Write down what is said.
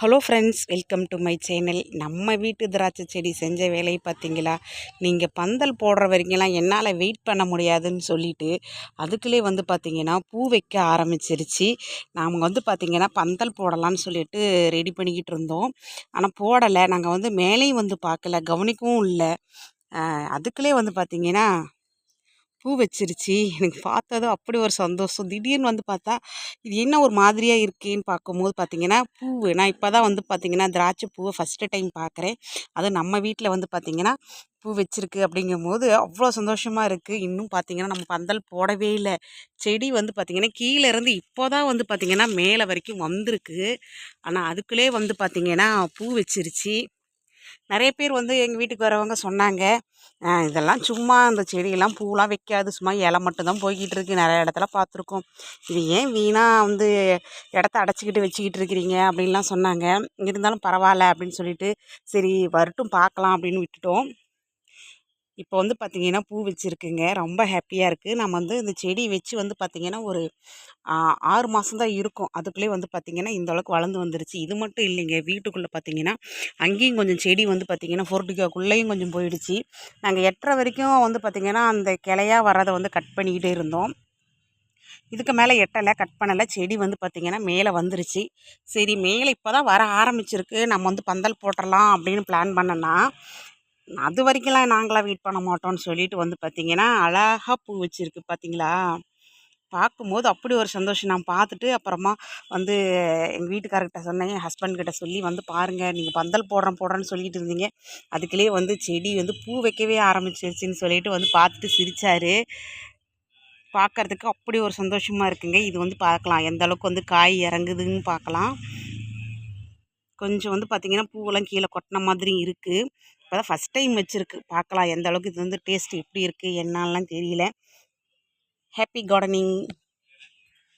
Hello friends welcome to my channel. நம்ம வீட்டு திராட்சை செடி செஞ்ச வேலையை பார்த்தீங்களா? நீங்கள் பந்தல் போடுற வரைக்கும்லாம் என்னால் வெயிட் பண்ண முடியாதுன்னு சொல்லிட்டு அதுக்குள்ளே வந்து பார்த்திங்கன்னா பூ வைக்க ஆரம்பிச்சிருச்சு. நாம் வந்து பார்த்திங்கன்னா பந்தல் போடலான்னு சொல்லிட்டு ரெடி பண்ணிக்கிட்டு இருந்தோம். ஆனால் போடலை. நாங்கள் வந்து மேலேயும் வந்து பார்க்கல. கவனிக்கவும் இல்லை. அதுக்குள்ளே வந்து பார்த்திங்கன்னா பூ வச்சிருச்சு. எனக்கு பார்த்ததும் அப்படி ஒரு சந்தோஷம். திடீர்னு வந்து பார்த்தா இது என்ன ஒரு மாதிரியாக இருக்கேன்னு பார்க்கும்போது பார்த்தீங்கன்னா பூ நான் இப்போ தான் வந்து பார்த்தீங்கன்னா திராட்சை பூவை ஃபஸ்ட்டு டைம் பார்க்குறேன். அதுவும் நம்ம வீட்டில் வந்து பார்த்திங்கன்னா பூ வச்சிருக்கு அப்படிங்கும்போது அவ்வளோ சந்தோஷமாக இருக்குது இன்னும் பார்த்திங்கன்னா நம்ம பந்தல் போடவே இல்லை. செடி வந்து பார்த்திங்கன்னா கீழே இருந்து இப்போ தான் வந்து பார்த்திங்கன்னா மேலே வரைக்கும் வந்திருக்கு. ஆனால் அதுக்குள்ளே வந்து பார்த்திங்கன்னா பூ வச்சிருச்சு. நிறைய பேர் வந்து எங்கள் வீட்டுக்கு வரவங்க சொன்னாங்க. இதெல்லாம் சும்மா அந்த செடியெல்லாம் பூலாம் வைக்காது. சும்மா இலை மட்டும்தான் போய்கிட்டு இருக்கு. நிறைய இடத்துல பார்த்துருக்கோம். இது ஏன் வீணாக வந்து இடத்த அடைச்சிக்கிட்டு வச்சுக்கிட்டு இருக்கிறீங்க? அப்படின்லாம் சொன்னாங்க. இருந்தாலும் பரவாயில்ல அப்படின்னு சொல்லிட்டு சரி வரட்டும் பார்க்கலாம் அப்படின்னு விட்டுட்டோம். இப்போ வந்து பார்த்திங்கன்னா பூ வச்சுருக்குங்க. ரொம்ப ஹாப்பியாக இருக்குது நம்ம வந்து இந்த செடி வச்சு வந்து பார்த்திங்கன்னா ஒரு ஆறு மாதம் தான் இருக்கும். அதுக்குள்ளேயே வந்து பார்த்திங்கன்னா இந்த அளவுக்கு வளர்ந்து வந்துருச்சு. இது மட்டும் இல்லைங்க. வீட்டுக்குள்ளே பார்த்திங்கன்னா அங்கேயும் கொஞ்சம் செடி வந்து பார்த்திங்கன்னா ஃபோர்டிகாக்குள்ளேயும் கொஞ்சம் போயிடுச்சு. நாங்கள் எட்டரை வரைக்கும் வந்து பார்த்திங்கன்னா அந்த கிளையாக வர்றதை வந்து கட் பண்ணிக்கிட்டே இருந்தோம். இதுக்கு மேலே எட்டலை கட் பண்ணலை. செடி வந்து பார்த்திங்கன்னா மேலே வந்துருச்சு. சரி மேலே இப்போ தான் வர ஆரம்பிச்சிருக்கு. நம்ம வந்து பந்தல் போட்டுடலாம் அப்படின்னு பிளான் பண்ணனா அது வரைக்கும்லாம் நாங்களாம் வெயிட் பண்ண மாட்டோம்னு சொல்லிட்டு வந்து பார்த்திங்கன்னா அழகாக பூ வச்சுருக்கு பார்த்தீங்களா? பார்க்கும்போது அப்படி ஒரு சந்தோஷம். நான் பார்த்துட்டு அப்புறமா வந்து எங்கள் வீட்டுக்காரர்கிட்ட சொன்னேன். என் ஹஸ்பண்ட்கிட்ட சொல்லி வந்து பாருங்கள் நீங்கள் பந்தல் போடுறேன் போடுறேன்னு சொல்லிட்டு இருந்தீங்க. அதுக்குள்ளேயே வந்து செடி வந்து பூ வைக்கவே ஆரம்பிச்சிருச்சுன்னு சொல்லிட்டு வந்து பார்த்துட்டு சிரித்தார் பார்க்குறதுக்கு அப்படி ஒரு சந்தோஷமாக இருக்குங்க. இது வந்து பார்க்கலாம். எந்த அளவுக்கு வந்து காய் இறங்குதுன்னு பார்க்கலாம். கொஞ்சம் வந்து பார்த்திங்கன்னா பூவெல்லாம் கீழே கொட்டின மாதிரி இருக்குது இப்போ தான் ஃபஸ்ட் டைம் வச்சுருக்கு. பார்க்கலாம் எந்த அளவுக்கு இது வந்து டேஸ்ட் எப்படி இருக்குது என்னலாம் தெரியல. Happy gardening